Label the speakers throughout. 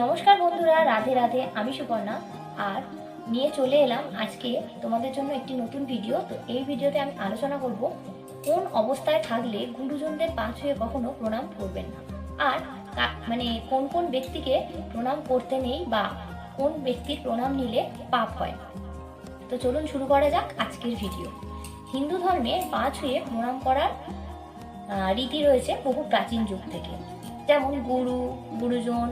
Speaker 1: নমস্কার বন্ধুরা, রাধে রাধে, আমি সুপর্ণা। আর নিয়ে চলে এলাম আজকে তোমাদের জন্য একটি নতুন ভিডিও তো এই ভিডিওতে আমি আলোচনা করব, কোন অবস্থায় থাকলে গুরুজনদের পা ছুঁয়ে কখনো প্রণাম করবেন না? আর মানে কোন কোন ব্যক্তিকে প্রণাম করতে নেই বা কোন ব্যক্তির প্রণাম নিলে পাপ হয়? তো চলুন শুরু করা যাক আজকের ভিডিও হিন্দু ধর্মে পা ছুঁয়ে প্রণাম করার রীতি রয়েছে বহু প্রাচীন যুগ থেকে। যেমন গুরু, গুরুজন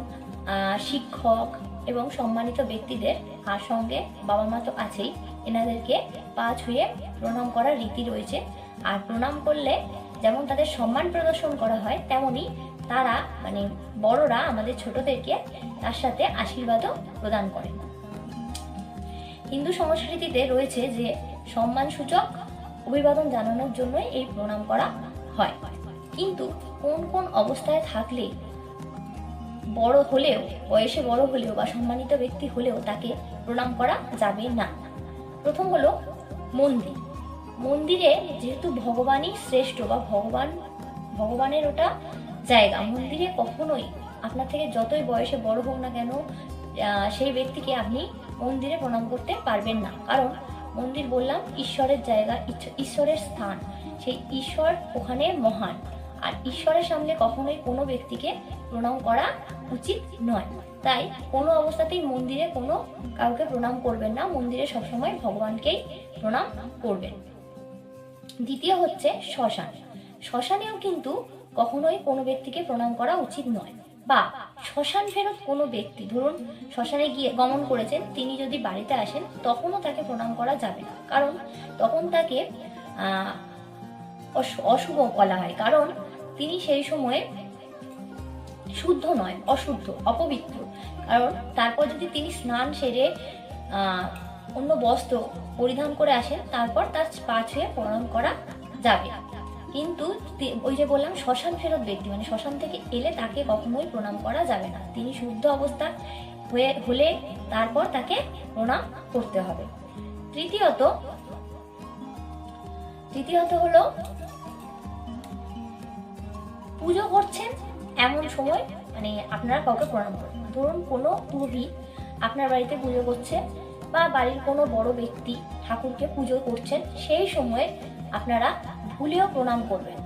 Speaker 1: শিক্ষক এবং সম্মানিত ব্যক্তিদের আর সঙ্গে বাবা মা তো আছেই, এনাদেরকে পা ছুঁয়ে প্রণাম করার রীতি রয়েছে। আর প্রণাম করলে যেমন তাদের সম্মান প্রদর্শন করা হয়, তেমনি তারা মানে বড়রা আমাদের ছোটদেরকে তার সাথে আশীর্বাদও প্রদান করেন। হিন্দু সংস্কৃতিতে রয়েছে যে সম্মানসূচক অভিবাদন জানানোর জন্যই এই প্রণাম করা হয়। কিন্তু কোন কোন অবস্থায় থাকলে বড় হলেও, বয়সে বড় হলেও বা সম্মানিত ব্যক্তি হলেও তাকে প্রণাম করা যাবে না। প্রথম হলো মন্দির। মন্দিরে যেহেতু ভগবানই শ্রেষ্ঠ বা ভগবান, ভগবানের ওটা জায়গা, মন্দিরে কখনোই আপনার থেকে যতই বয়সে বড় হোক না কেন সেই ব্যক্তিকে আপনি মন্দিরে প্রণাম করতে পারবেন না। কারণ মন্দির বললাম ঈশ্বরের জায়গা ঈশ্বরের স্থান। সেই ঈশ্বর ওখানে মহান। আর ঈশ্বরের সামনে কখনোই কোনো ব্যক্তিকে প্রণাম করা উচিত নয়। তাই কোনো অবস্থাতেই মন্দিরে কোনো কাউকে প্রণাম করবেন না। মন্দিরে সবসময় ভগবানকেই প্রণাম করবেন। দ্বিতীয় হচ্ছে শ্মশান। শ্মশানেও কিন্তু কখনোই কোনো ব্যক্তিকে প্রণাম করা উচিত নয়। বা শ্মশান ফেরত কোনো ব্যক্তি, ধরুন শ্মশানে গিয়ে গমন করেছেন, তিনি যদি বাড়িতে আসেন, তখনও তাকে প্রণাম করা যাবে না। কারণ তখন তাকে অশুভ বলা হয়। কারণ তিনি সেই সময়ে শুদ্ধ নয়, অশুদ্ধ, অপবিত্র। কারণ তারপর যদি তিনি স্নান সেরে অন্য বস্ত্র পরিধান করে আসেন, তারপর তার পা ছুঁয়ে প্রণাম করা যাবে। কিন্তু ওই যে বললাম, শ্মশান ফেরত ব্যক্তি মানে শ্মশান থেকে এলে তাকে কখনোই প্রণাম করা যাবে না। তিনি শুদ্ধ অবস্থা হয়ে, হলে তারপর তাকে প্রণাম করতে হবে। তৃতীয়ত তৃতীয়ত হলো পুজো করছেন এমন সময় মানে আপনারা কাউকে প্রণাম করবেন ধরুন কোনো পুরোহিত আপনার বাড়িতে পুজো করছে বা বাড়ির কোনো বড় ব্যক্তি ঠাকুরকে পুজো করছেন, সেই সময়ে আপনারা ভুলেও প্রণাম করবেন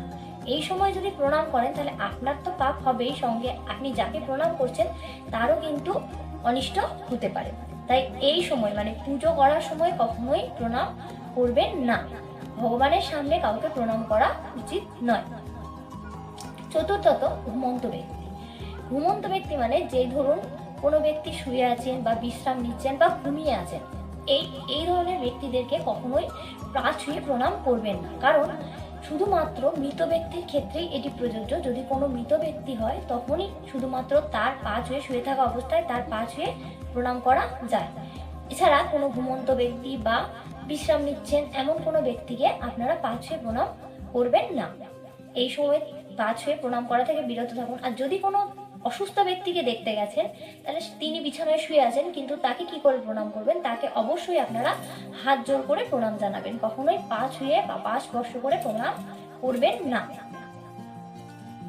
Speaker 1: এই সময় যদি প্রণাম করেন, তাহলে আপনার তো পাপ হবেই সঙ্গে। আপনি যাকে প্রণাম করছেন, তারও কিন্তু অনিষ্ট হতে পারে। তাই এই সময় মানে পুজো করার সময় কখনোই প্রণাম করবেন না। ভগবানের সামনে কাউকে প্রণাম করা উচিত নয়। চতুর্থত ঘুমন্ত ব্যক্তি। ঘুমন্ত ব্যক্তি মানে যে ধরুন কোনো ব্যক্তি শুয়ে আছেন বা বিশ্রাম নিচ্ছেন বা ঘুমিয়ে আছেন, এই এই ধরনের ব্যক্তিদেরকে কখনোই পা ছুঁয়ে প্রণাম করবেন না। কারণ শুধুমাত্র মৃত ব্যক্তির ক্ষেত্রেই এটি প্রযোজ্য। যদি কোনো মৃত ব্যক্তি হয়, তখনই শুধুমাত্র তার পা ছুঁয়ে শুয়ে থাকা অবস্থায় তার পা ছুঁয়ে প্রণাম করা যায়। এছাড়া কোনো ঘুমন্ত ব্যক্তি বা বিশ্রাম নিচ্ছেন এমন কোনো ব্যক্তিকে আপনারা পা ছুঁয়ে প্রণাম করবেন না। এই সময় পা ছুঁয়ে প্রণাম করা থেকে বিরত থাকুন। আর যদি কোনো অসুস্থ ব্যক্তিকে দেখতে গেছেন, তাহলে তিনি বিছানায় শুয়ে আছেন, কিন্তু তাকে কি করে প্রণাম করবেন? তাকে অবশ্যই আপনারা হাত জোর করে প্রণাম জানাবেন। কখনোই পা ছুঁয়ে বা পা স্পর্শ করে প্রণাম করবেন না।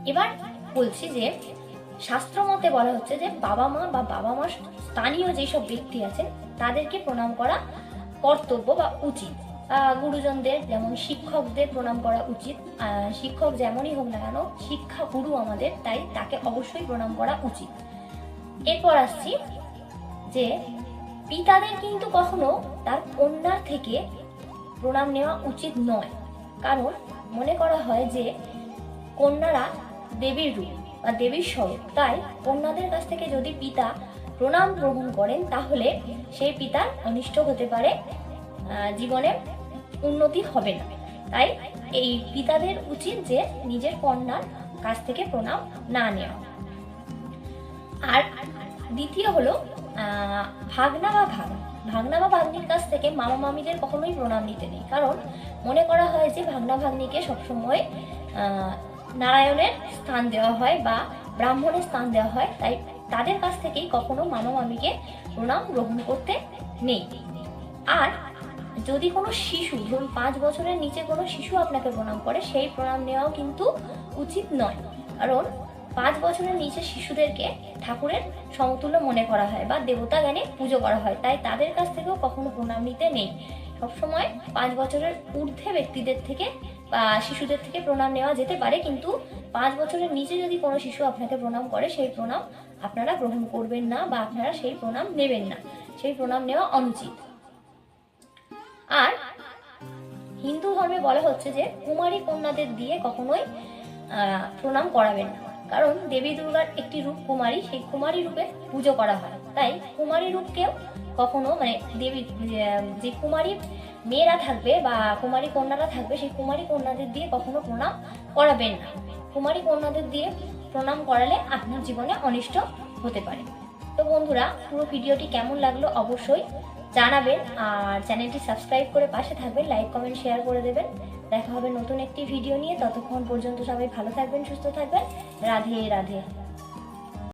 Speaker 1: এবার বলছি যে, শাস্ত্র মতে বলা হচ্ছে যে, বাবা মা বা বাবা মা স্থানীয় যেসব ব্যক্তি আছেন, তাদেরকে প্রণাম করা কর্তব্য বা উচিত। গুরুজনদের, যেমন শিক্ষকদের প্রণাম করা উচিত। শিক্ষক যেমনই হোক না কেন, শিক্ষা গুরু আমাদের, তাই তাকে অবশ্যই প্রণাম করা উচিত। এরপর আসছি যে, পিতাদের কিন্তু কখনো তার কন্যার থেকে প্রণাম নেওয়া উচিত নয়। কারণ মনে করা হয় যে, কন্যারা দেবীর রূপ বা দেবীর স্বরূপ। তাই কন্যাদের কাছ থেকে যদি পিতা প্রণাম গ্রহণ করেন, তাহলে সেই পিতার অনিষ্ট হতে পারে জীবনে উন্নতি হবে না। তাই এই পিতাদের উচিত যে নিজের কন্যার কাছ থেকে প্রণাম না নেওয়া। আর দ্বিতীয় হলো ভাগনা বা ভাগনা ভাগনা বা ভাগ্নির কাছ থেকে মামা মামিদের কখনোই প্রণাম নিতে নেই। কারণ মনে করা হয় যে ভাগনা ভাগ্নিকে সবসময় নারায়ণের স্থান দেওয়া হয় বা ব্রাহ্মণের স্থান দেওয়া হয়। তাই তাদের কাছ থেকেই কখনো মামা মামিকে প্রণাম গ্রহণ করতে নেই। আর যদি কোনো শিশু, ধরুন পাঁচ বছরের নিচে কোনো শিশু আপনাকে প্রণাম করে, সেই প্রণাম নেওয়াও কিন্তু উচিত নয়। কারণ পাঁচ বছরের নিচে শিশুদেরকে ঠাকুরের সমতুল্য মনে করা হয় বা দেবতা জ্ঞানে পুজো করা হয়, তাই তাদের কাছ থেকেও কখনো প্রণাম নিতে নেই। সবসময় পাঁচ বছরের ঊর্ধ্বে ব্যক্তিদের থেকে বা শিশুদের থেকে প্রণাম নেওয়া যেতে পারে, কিন্তু পাঁচ বছরের নিচে যদি কোনো শিশু আপনাকে প্রণাম করে, সেই প্রণাম আপনারা গ্রহণ করবেন না বা আপনারা সেই প্রণাম নেবেন না। সেই প্রণাম নেওয়া অনুচিত। আর হিন্দু ধর্মে বলা হচ্ছে যে কুমারী কন্যাদের দিয়ে কখনোই প্রণাম করাবেন না। কারণ দেবী দুর্গার একটি রূপ কুমারী, সেই কুমারী রূপে পুজো করা হয়। তাই কুমারী রূপকেও কখনো মানে দেবী যে- কুমারী মেয়েরা থাকবে বা কুমারী কন্যারা থাকবে, সেই কুমারী কন্যাদের দিয়ে কখনো প্রণাম করাবেন না। কুমারী কন্যাদের দিয়ে প্রণাম করালে আপনার জীবনে অনিষ্ট হতে পারে। তো বন্ধুরা, পুরো ভিডিওটি কেমন লাগল অবশ্যই জানাবেন আর চ্যানেলটি সাবস্ক্রাইব করে পাশে থাকবেন, লাইক, কমেন্ট, শেয়ার করে দেবেন। দেখা হবে নতুন একটি ভিডিও নিয়ে। ততক্ষণ পর্যন্ত সবাই ভালো থাকবেন, সুস্থ থাকবেন। রাধে রাধে।